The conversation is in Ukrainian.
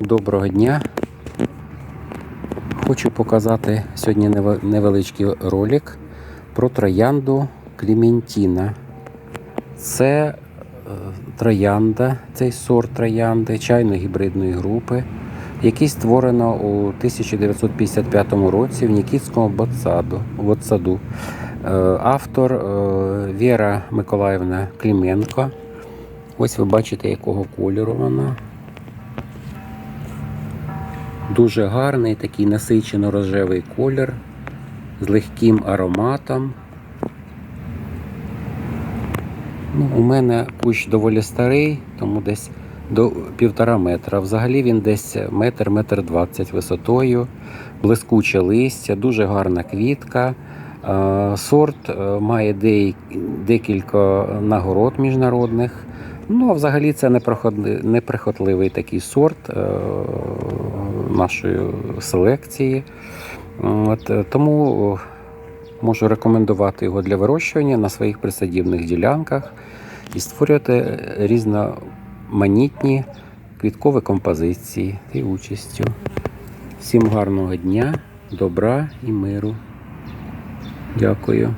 Доброго дня. Хочу показати сьогодні невеличкий ролик про троянду Клементіна. Це е, троянда, цей сорт троянди чайно-гібридної групи, який створено у 1955 році в Нікітському ботсаду, ботсаду. Е, Автор е, Віра Миколаївна Клименко. Ось ви бачите, якого кольору вона. Дуже гарний такий насичено рожевий колір з легким ароматом. Ну, у мене кущ доволі старий, тому десь до півтора метра. Взагалі він десь метр, метр двадцять висотою, блискуче листя, дуже гарна квітка. Е, Сорт е, має декілька нагород міжнародних. Ну, а взагалі це неприхотливий такий сорт е, нашої селекції. От, е, тому можу рекомендувати його для вирощування на своїх присадівних ділянках і створювати різноманітні квіткові композиції і участю. Всім гарного дня, добра і миру. Дякую.